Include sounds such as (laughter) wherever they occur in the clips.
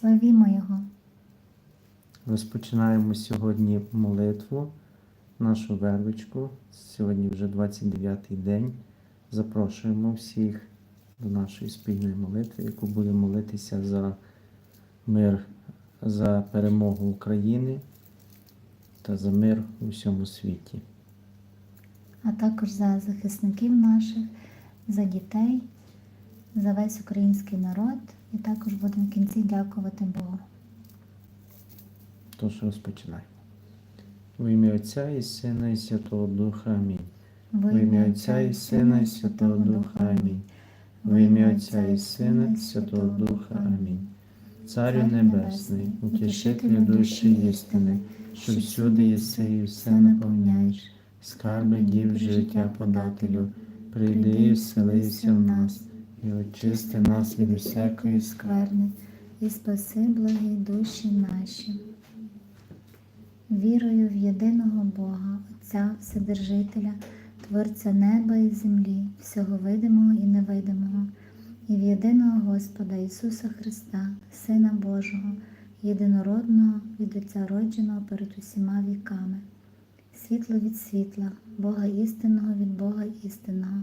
Славімо Його. Розпочинаємо сьогодні молитву, нашу вервичку. Сьогодні вже 29-й день. Запрошуємо всіх до нашої спільної молитви, яку будемо молитися за мир, за перемогу України та за мир у всьому світі. а також за захисників наших, за дітей, за весь український народ. І також будемо в кінці дякувати Богу. Тож розпочинаємо. В ім'я Отця і Сина і Святого Духа Амінь. В ім'я Отця і Сина і Святого Духа Амінь. В ім'я Отця і Сина і Святого Духа Амінь. Царю Небесний, утішителю душі істини, що всюди єси і все наповняєш, скарби дів життя подателю, прийди і вселися в нас, і очисти нас від усякої скверни. і спаси благі душі наші. Вірою в єдиного Бога, Отця Вседержителя, Творця неба і землі, всього видимого і невидимого, і в єдиного Господа Ісуса Христа, Сина Божого, єдинородного від Отця родженого перед усіма віками, світло від світла, Бога істинного від Бога істинного,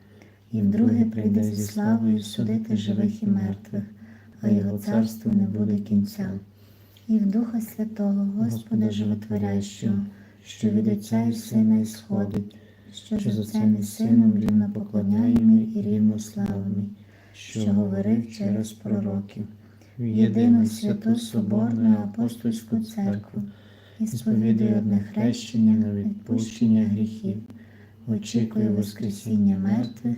і вдруге прийде зі славою судити живих і мертвих, а його царству не буде кінця. І в Духа Святого, Господа Животворящого, що від Отця і Сина ісходить, що з Отцем і Сином рівно поклоняємий і рівно славимий, що говорив через пророків, єдину святу Соборну апостольську церкву, і сповідує одне хрещення на відпущення гріхів, очікує Воскресіння мертвих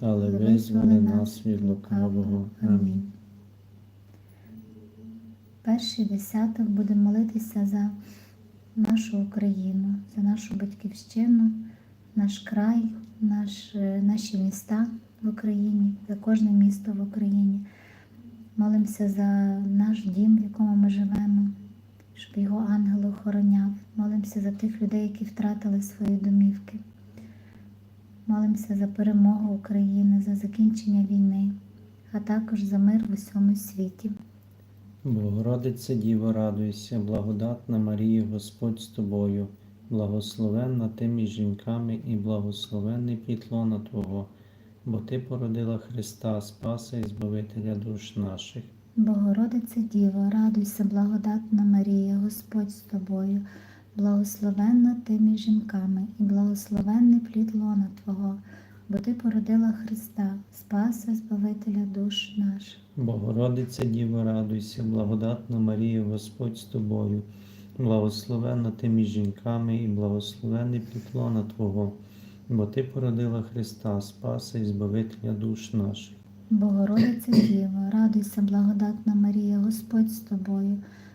але визволи нас від лукавого. Амінь. Перший десяток будемо молитися за нашу Україну, за нашу батьківщину, наш край, наш, е, наші міста в Україні, за кожне місто в Україні. Молимося за наш дім, в якому ми живемо, щоб його ангел охороняв. Молимося за тих людей, які втратили свої домівки. Молимося за перемогу України, за закінчення війни, а також за мир в усьому світі. Богородице Діво, радуйся, благодатна Марія, Господь з тобою, благословенна ти між жінками і благословенний плітлона Твого, бо Ти породила Христа, Спаса і Збавителя душ наших. Богородице Діво, радуйся, благодатна Марія, Господь з тобою, благословенна ти між жінками, і благословенний плід лона Твого, бо ти породила Христа, Спаса, Збавителя душ наших. Богородице Діво, радуйся, благодатна Марія, Господь з тобою, благословенна ти між жінками і благословенний плітлона Твого, бо Ти породила Христа, Спаса і Збавителя душ наших. Богородице Діво, радуйся, благодатна Марія, Господь з тобою,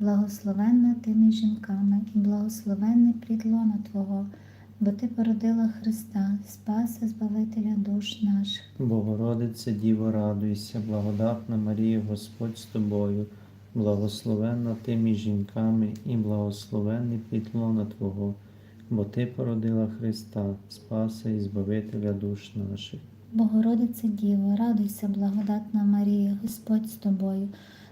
благословенна ти між жінками, і благословенний плід лона Твого, бо ти породила Христа, Спаса, Збавителя душ наших. Богородице Діво, радуйся, благодатна Марія, Господь з тобою, благословенна ти між жінками, і благословенний прідлона Твого, бо Ти породила Христа, Спаса і Збавителя душ наших. Богородице Діво, радуйся, благодатна Марія, Господь з тобою,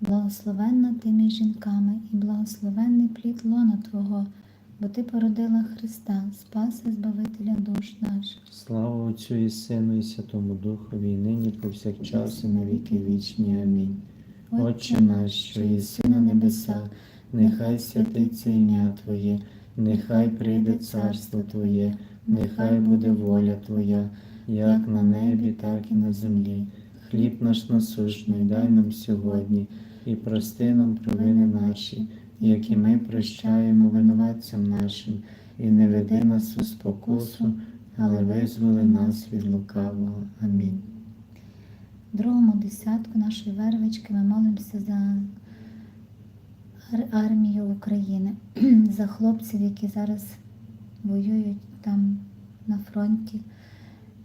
благословенна ти між жінками, і благословенний плід лона Твого, бо Ти породила Христа, Спаса Збавителя душ наших. Слава Отцю і Сину, і Святому Духові, і нині повсякчас і на віки вічні. Амінь. Отче наш, що єси на небесах, нехай святиться ім'я Твоє, нехай прийде царство Твоє, нехай буде воля Твоя, як на небі, так і на землі. Хліб наш насущний дай нам сьогодні, і прости нам провини наші, які ми прощаємо винуватцям нашим, і не веди нас у спокусу, але визволи нас від лукавого. Амінь. Другому десятку нашої вервички ми молимося за армію України, (clears throat) за хлопців, які зараз воюють там на фронті,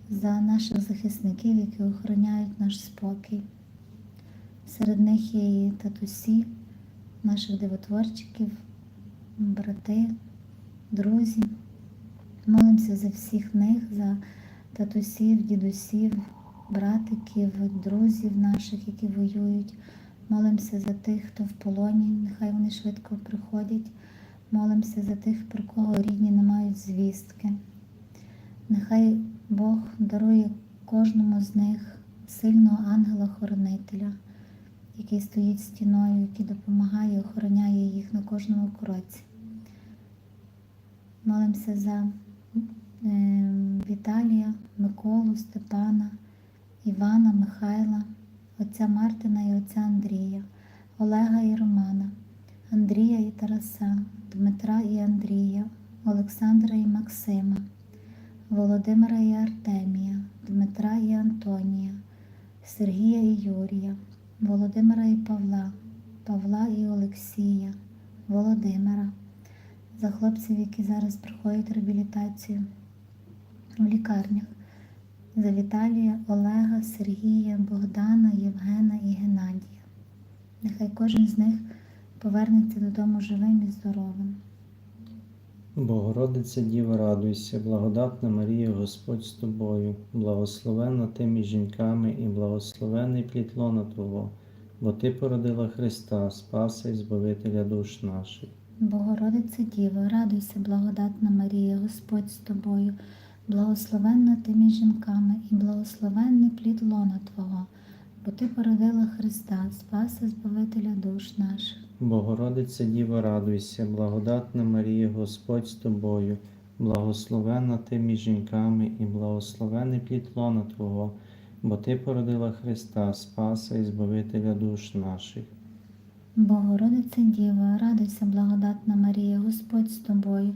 за наших захисників, які охороняють наш спокій. Серед них є і татусі, наших дивотворчиків, брати, друзі. Молимося за всіх них, за татусів, дідусів, братиків, друзів наших, які воюють. Молимося за тих, хто в полоні, нехай вони швидко приходять. Молимося за тих, про кого рідні не мають звістки. Нехай Бог дарує кожному з них сильного ангела-хоронителя, який стоїть стіною, який допомагає, охороняє їх на кожному кроці. Молимося за е, Віталія, Миколу, Степана, Івана, Михайла, отця Мартина і отця Андрія, Олега і Романа, Андрія і Тараса, Дмитра і Андрія, Олександра і Максима, Володимира і Артемія, Дмитра і Антонія, Сергія і Юрія, Володимира і Павла, Павла і Олексія, Володимира, за хлопців, які зараз проходять реабілітацію у лікарнях, за Віталія, Олега, Сергія, Богдана, Євгена і Геннадія. Нехай кожен з них повернеться додому живим і здоровим. Богородице Діва, радуйся, благодатна Марія, Господь з тобою, благословенна ти між жінками і благословений плід лона Твого, бо Ти породила Христа, Спаса і Збавителя душ наших. Богородице Діво, радуйся, благодатна Марія, Господь з тобою, благословенна ти між жінками і благословенний плід лона Твого, бо Ти породила Христа, Спаса Збавителя душ наших. Богородице Діва, радуйся, благодатна Марія, Господь з тобою, благословена ти між жінками і благословений плід Твого, бо Ти породила Христа, Спаса і Збавителя душ наших. Богородице Діво, радуйся, благодатна Марія, Господь з тобою,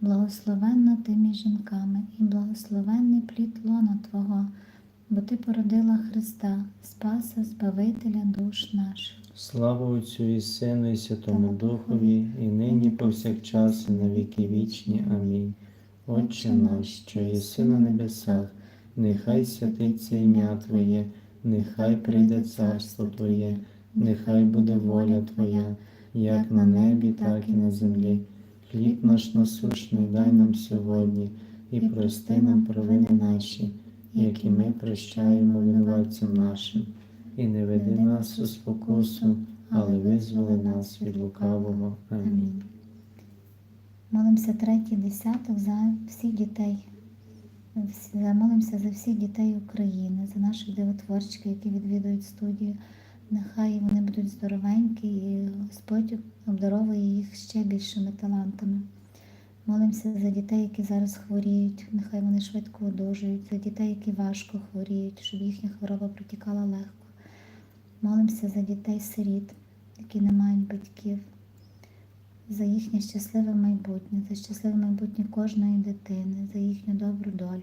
благословенна ти між жінками, і благословенний плід лона Твого, бо Ти породила Христа, Спаса, Збавителя душ наших. Слава Отцю і Сину, і Святому Духові, і нині повсякчас, і на віки вічні. Амінь. Отче наш, що єси на небесах, нехай святиться ім'я Твоє, нехай прийде царство Твоє, нехай буде воля Твоя, як на небі, так і на землі. Хліб наш насущний дай нам сьогодні, і прости нам провини наші, які ми прощаємо винуватцям нашим. І не веди нас у спокусу, але визволи нас від лукавого. Амінь. Молимося третій десяток за всіх дітей. Молимося за всіх дітей України, за наших дивотворчиків, які відвідують студію. Нехай вони будуть здоровенькі і Господь обдаровує їх ще більшими талантами. Молимося за дітей, які зараз хворіють, нехай вони швидко одужують, за дітей, які важко хворіють, щоб їхня хвороба протікала легко. Молимося за дітей-сиріт, які не мають батьків за їхнє щасливе майбутнє, за щасливе майбутнє кожної дитини, за їхню добру долю.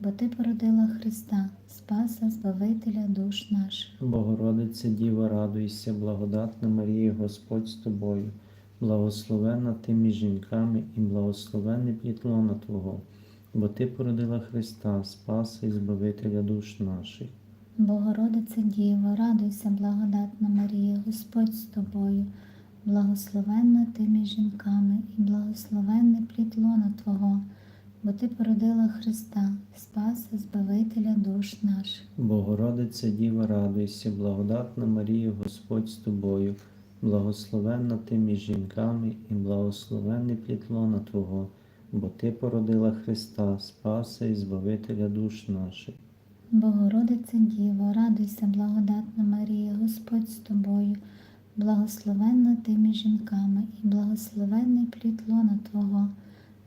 бо Ти породила Христа, Спаса, Збавителя душ наших. Богородице Діво, радуйся, благодатна Марія, Господь з тобою, благословенна ти між жінками і благословенний плід лона Твого, бо Ти породила Христа, Спаса і Збавителя душ наших. Богородице Діво, радуйся, благодатна Марія, Господь з тобою, благословенна ти між жінками, і благословенний плід лона Твого, бо Ти породила Христа, Спаса, Збавителя душ наших. Богородице Діво, радуйся, благодатна Марія, Господь з тобою, благословенна ти між жінками і благословенний плід лона Твого, бо Ти породила Христа, Спаса і Збавителя душ наших. Богородице Діво, радуйся, благодатна Марія, Господь з тобою, благословенна ти між жінками, і благословенний плід лона Твого,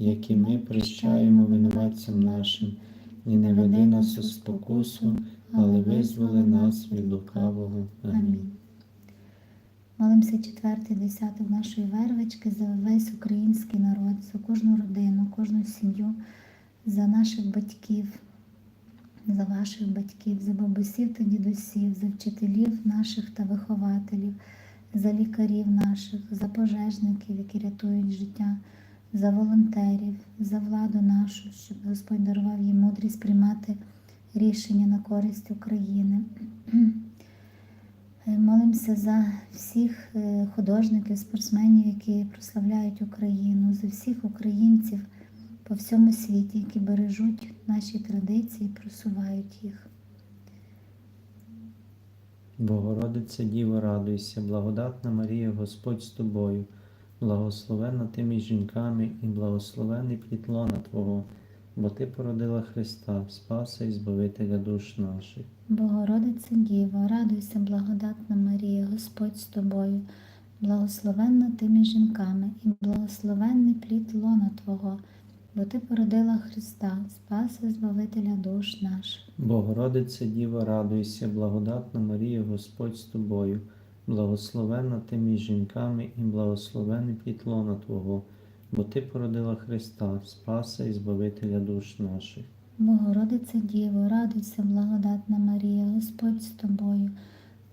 які ми прощаємо винуватцям нашим, і не веди нас у спокусу, але визволи нас від лукавого. Амінь. Молимося четвертий десяток нашої вервички за весь український народ, за кожну родину, кожну сім'ю, за наших батьків, за ваших батьків, за бабусів та дідусів, за вчителів наших та вихователів, за лікарів наших, за пожежників, які рятують життя, за волонтерів, за владу нашу, щоб Господь дарував їм мудрість приймати рішення на користь України. Е, Молимося за всіх е, художників, спортсменів, які прославляють Україну, за всіх українців по всьому світі, які бережуть наші традиції, просувають їх. Богородице Діво, радуйся, благодатна Марія, Господь з тобою, благословенна ти між жінками і благословений плід лона Твого, бо Ти породила Христа, Спаса і Збавителя душ наших. Богородице Діво, радуйся, благодатна Марія, Господь з тобою, благословенна ти між жінками, і благословенний плід лона Твого, бо ти породила Христа, Спаса і Збавителя душ наших. Богородице Діво, радуйся, благодатна Марія, Господь з тобою, благословенна ти між жінками і благословений плід лона Твого, бо Ти породила Христа, Спаса і Збавителя душ наших. Богородице Діво, радуйся, благодатна Марія, Господь з тобою,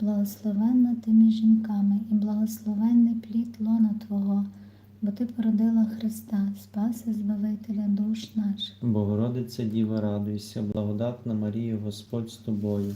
благословенна ти між жінками, і благословенний плід лона Твого, бо ти породила Христа, Спаси Збавителя душ наших. Богородице Діва, радуйся, благодатна Марія, Господь з тобою,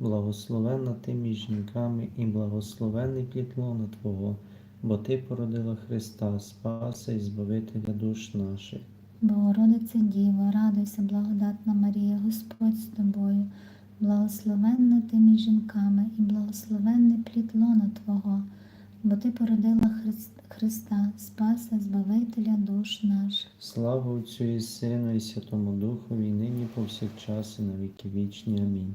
благословенна ти між жінками і благословенний плід лона Твого, бо Ти породила Христа, Спаса і Збавителя душ наших. Богородице Діво, радуйся, благодатна Марія, Господь з тобою, благословенна ти між жінками, і благословенний плід лона Твого, бо ти породила Христ- Христа, Спаса, Збавителя душ наших. Слава Отцю і Сину і Святому Духові, і нині повсякчас і на віки вічні. Амінь.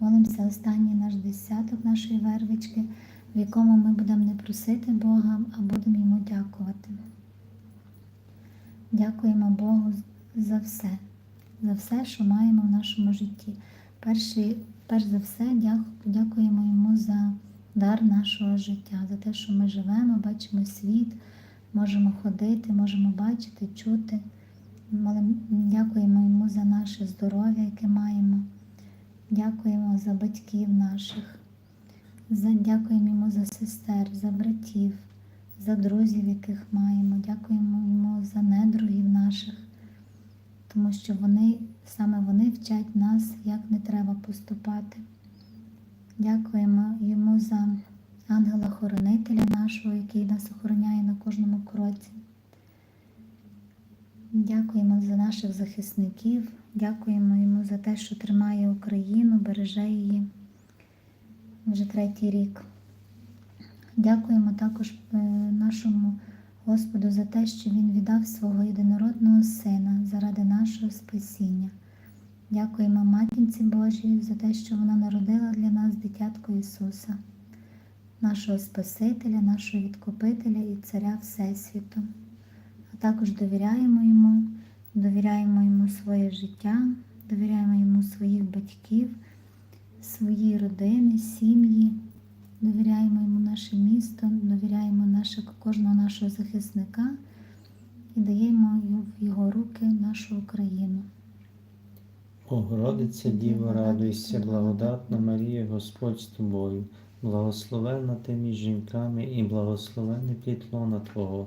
Молимося останній наш десяток нашої вервички, в якому ми будемо не просити Бога, а будемо йому дякувати. Дякуємо Богу за все, за все, що маємо в нашому житті. Перший, перш за все, дякуємо йому за дар нашого життя, за те, що ми живемо, бачимо світ, можемо ходити, можемо бачити, чути. Дякуємо йому за наше здоров'я, яке маємо. Дякуємо за батьків наших, за, дякуємо йому за сестер, за братів, за друзів, яких маємо. Дякуємо йому за недругів наших, тому що вони, саме вони вчать нас, як не треба поступати. Дякуємо йому за ангела-хоронителя нашого, який нас охороняє на кожному кроці. Дякуємо за наших захисників, дякуємо йому за те, що тримає Україну, береже її вже третій рік. Дякуємо також е, нашому Господу за те, що Він віддав свого єдинородного Сина заради нашого спасіння. Дякуємо Матінці Божій за те, що вона народила для нас дитятко Ісуса, нашого Спасителя, нашого Відкупителя і Царя Всесвіту а також довіряємо йому, довіряємо йому своє життя, довіряємо йому своїх батьків, свої родини, сім'ї, довіряємо йому наше місто, довіряємо наше, кожного нашого захисника і даємо в його руки нашу Україну. Богородице Діво, радуйся, благодатна Марія, Господь з тобою, благословенна ти між жінками і благословенний плід лона Твого,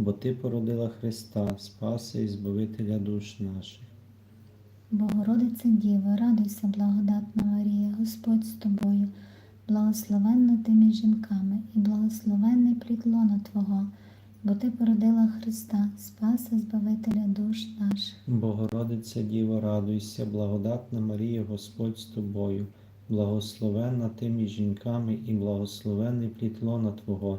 бо Ти породила Христа, Спаса і Збавителя душ наших. Богородице Діво, радуйся, благодатна Марія, Господь з тобою, благословенна ти між жінками, і благословенний плід лона Твого, бо Ти породила Христа, Спаса, Збавителя душ наших. Богородиця Діво, радуйся, благодатна Марія, Господь з тобою, благословенна ти між жінками і благословенний плід лона Твого,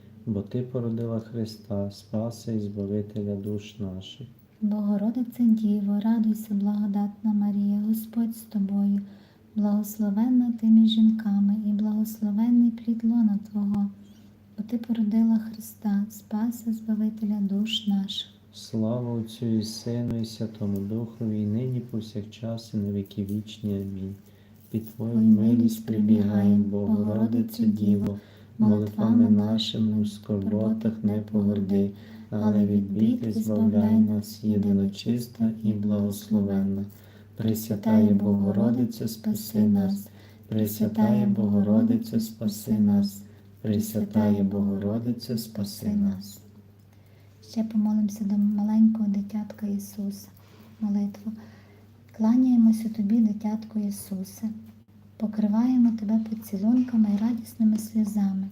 бо Ти породила Христа, Спаса і Збавителя душ наших. Богородице Діво, радуйся, благодатна Марія, Господь з тобою, благословенна ти між жінками, і благословенний плід лона Твого, бо Ти породила Христа, Спаса, Збавителя душ наших. Слава Отцю і Сину, і Святому Духові, і нині повсякчас, і на віки вічні. Амінь. Під Твою милість прибігаємо, Богородицю Діво, молитвами нашими в скорботах не погорди, але від бід збавляй нас, єдиночиста і благословенна. Пресвятає Богородиця, спаси нас, Пресвятає Богородиця, спаси нас, Пресвятає Богородиця, спаси нас. Ще помолимося до маленького дитятка Ісуса. Молитву. Кланяємося тобі, дитятко Ісусе, покриваємо тебе поцілунками і радісними сльозами,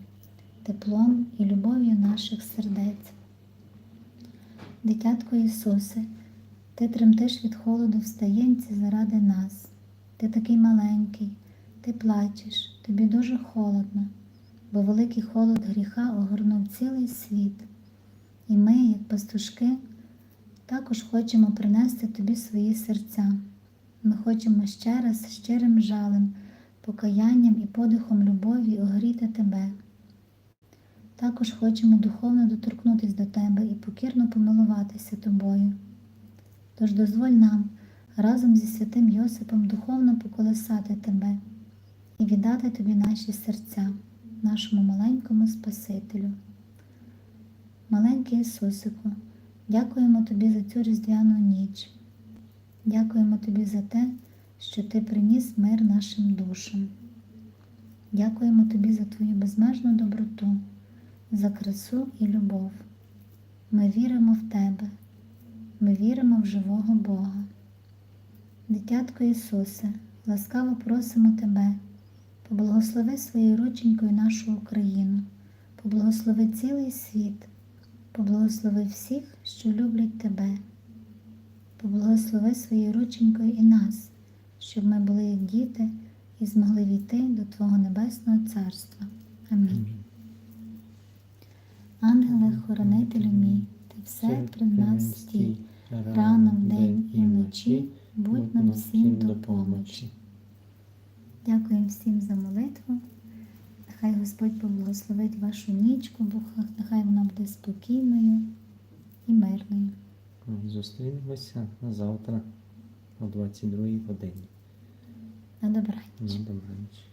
теплом і любов'ю наших сердець. Дитятко Ісусе, ти тремтиш від холоду в стаєнці заради нас. Ти такий маленький, ти плачеш, тобі дуже холодно, бо великий холод гріха огорнув цілий світ. І ми, як пастушки, також хочемо принести тобі свої серця. Ми хочемо ще раз щирим жалем, покаянням і подихом любові огріти тебе. Також хочемо духовно доторкнутися до тебе і покірно помилуватися тобою. Тож дозволь нам разом зі святим Йосипом духовно поколисати тебе і віддати тобі наші серця, нашому маленькому Спасителю. Маленький Ісусику, дякуємо Тобі за цю різдвяну ніч. Дякуємо Тобі за те, що Ти приніс мир нашим душам. Дякуємо Тобі за Твою безмежну доброту, за красу і любов. Ми віримо в Тебе, ми віримо в живого Бога. Дитятко Ісусе, ласкаво просимо Тебе, поблагослови своєю рученькою нашу Україну, поблагослови цілий світ. Поблагослови всіх, що люблять тебе. Поблагослови своєю рученькою і нас, щоб ми були як діти і змогли війти до Твого Небесного Царства. Амінь. Ангеле, хоронителю мій, ти все при нас стій, рано вдень і вночі будь нам всім до помочі. Дякуємо всім за молитву. Нехай Господь поблагословить вашу нічку, Бог нехай вона буде спокійною і мирною. Зустрінемося завтра о 22 годині. На добраніч. На добраніч.